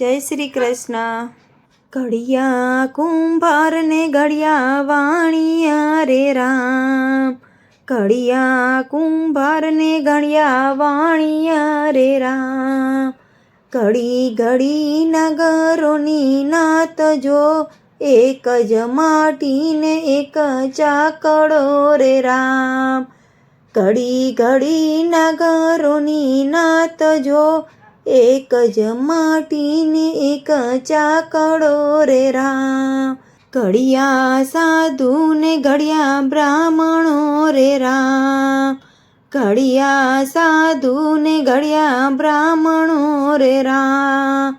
જય શ્રી કૃષ્ણ. ઘડિયા કુંભારને ઘડિયા વાણિયા રે રામ. ઘડિયા કુંભારને ઘડિયા વાણિયા રે રામ. ઘડી ઘડી નગરોની નાત જો, એક જ માટીને એક ચાકડો રે રામ. ઘડી ઘડી નગરોની નાત જો એક જ માટીને એક ચાકડો રે રામ. ઘડિયા સાધુ ને ઘડિયા બ્રાહ્મણો રે રામ. ઘડિયા સાધુ ને ઘડિયા બ્રાહ્મણો રે રામ.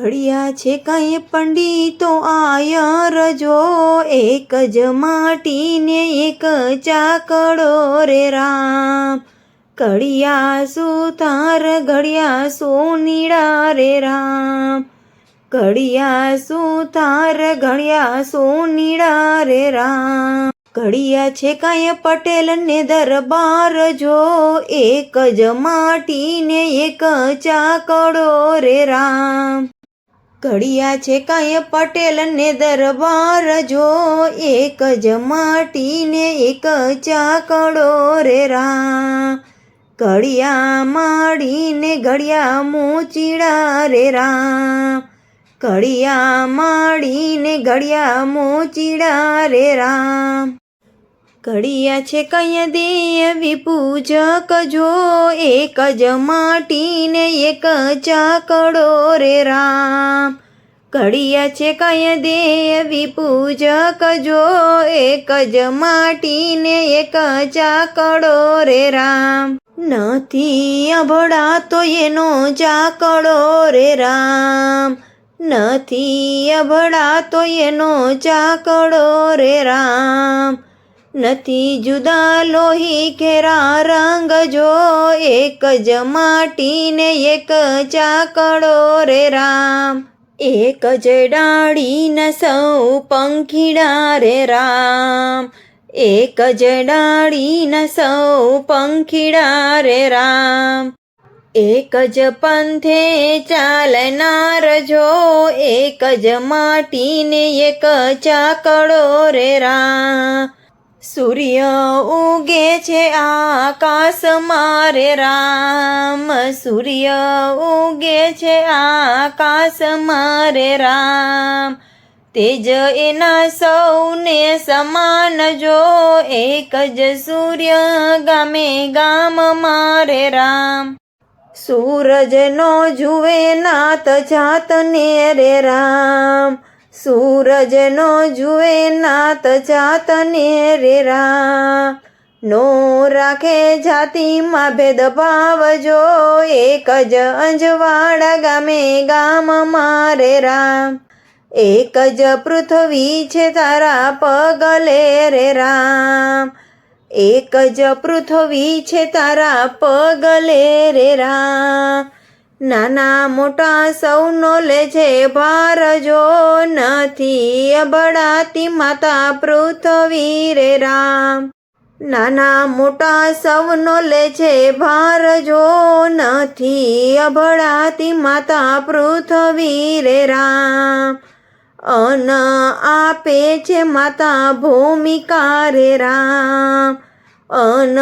ઘડિયા છે કઈ પંડિતો આયર જો એક જ માટીને એક ચાકડો રે રામ. ઘડિયા સુતાર ઘડિયા સોનીડા રે રામ. ઘડિયા સુતાર ઘડિયા સોનીડા રે રામ. ઘડિયા છે કાંઈ પટેલ ને દરબાર જો, એક જ માટીને એક ચાકડો રે રામ. ઘડિયા છે કાંઈ પટેલ ને દરબાર જો, એક જ માટીને એક ચાકડો રે રામ. ઘડિયા માડીને ઘડિયા મોચીડા રે રામ. ઘડિયા માડીને ઘડિયા મોચીડા રે રામ. ઘડિયા છે કઈ દેવી પૂજક જો એક જ માટીને એક ચાકડો રે રામ. ઘડિયા છે કઈ દેવી પૂજક જો એક જ માટીને એક ચાકડો રે રામ. નથી અભડાતો એનો ચાકડો રે રામ. નથી અભડાતો એનો ચાકડો રે રામ. નથી જુદા લોહી કેરા રંગ જો એક જ માટીને એક ચાકડો રે રામ. એક જ ડાળીના સૌ પંખીડા રે રામ. એક જ ડાળીના સૌ પંખીડા રે રામ. એક જ પંથે ચાલનાર જો, એક જ માટીને એક ચાકડો રે રામ. સૂર્ય ઉગે છે આકાશમાં રે રામ. સૂર્ય ઉગે છે આકાશમાં રે રામ. તેજ એના સૌને સમાન જો, એક જ સૂર્ય ગામે ગામ મારે રામ. સૂરજનો જુએ નાત જાતને રે રામ. સૂરજનો જુએ નાત જાતને રે રામ. નો રાખે જાતિમાં ભેદભાવ જો, એક જ અંજવાડા ગામે ગામ મારે રામ. એક જ પૃથ્વી છે તારા પગલે રે રામ. એક જ પૃથ્વી છે તારા પગલે રે રામ. નાના મોટા સૌનો લે છે ભાર જો નથી, અબડાતી માતા પૃથ્વી રે રામ. નાના મોટા સૌનો લે છે ભાર જો નથી અભડાતી માતા પૃથ્વી રે રામ. અન આપે છે માતા ભૂમિકા રે રામ. અન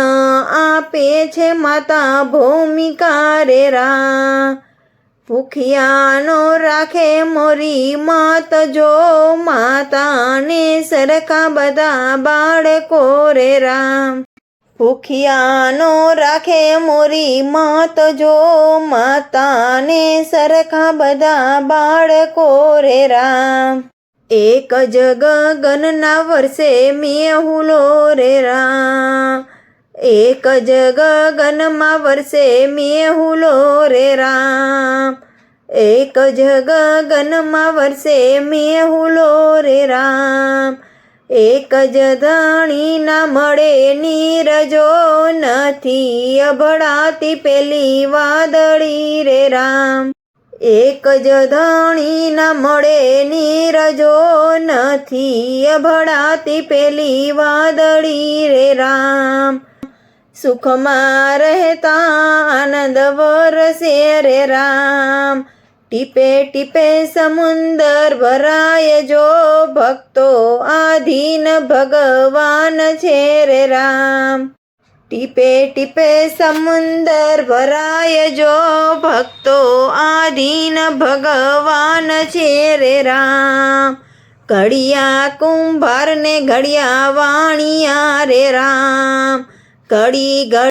આપે છે માતા ભૂમિકા રે રામ. ભૂખિયાનો રાખે મોરી માત જો માતાને સરખા બધા બાળકો રે રામ. ભૂખિયાનો રાખે મોરી માત જો માતાને સરખા બધા બાળકો રે રામ. એક જ ગગનના વર્ષે મેહુલો રે રામ. એક જ ગગનમાં વર્ષે મેહુલો રે રામ. એક જ ગગનમાં વર્ષે મેહુલો રે રામ. એક જ ધણીના મળે નીરજો નથી. અભડાતી પેલી વાદળી રે રામ. એક જ ધણીના મળે નીરજો નથી. અભડાતી પેલી વાદળી રે રામ. સુખમાં રહેતા આનંદ વરસે રે રામ. ટીપે ટીપે સમુંદર ભરાય જો ભક્તો આધીન ભગવાન છે રે રામ. ટીપે ટીપે સમુંદર ભરાય જો ભક્તો આધીન ભગવાન છે રે રામ. ઘડિયા કુંભાર ને ઘડિયા વાણિયા રે રામ. ઘડી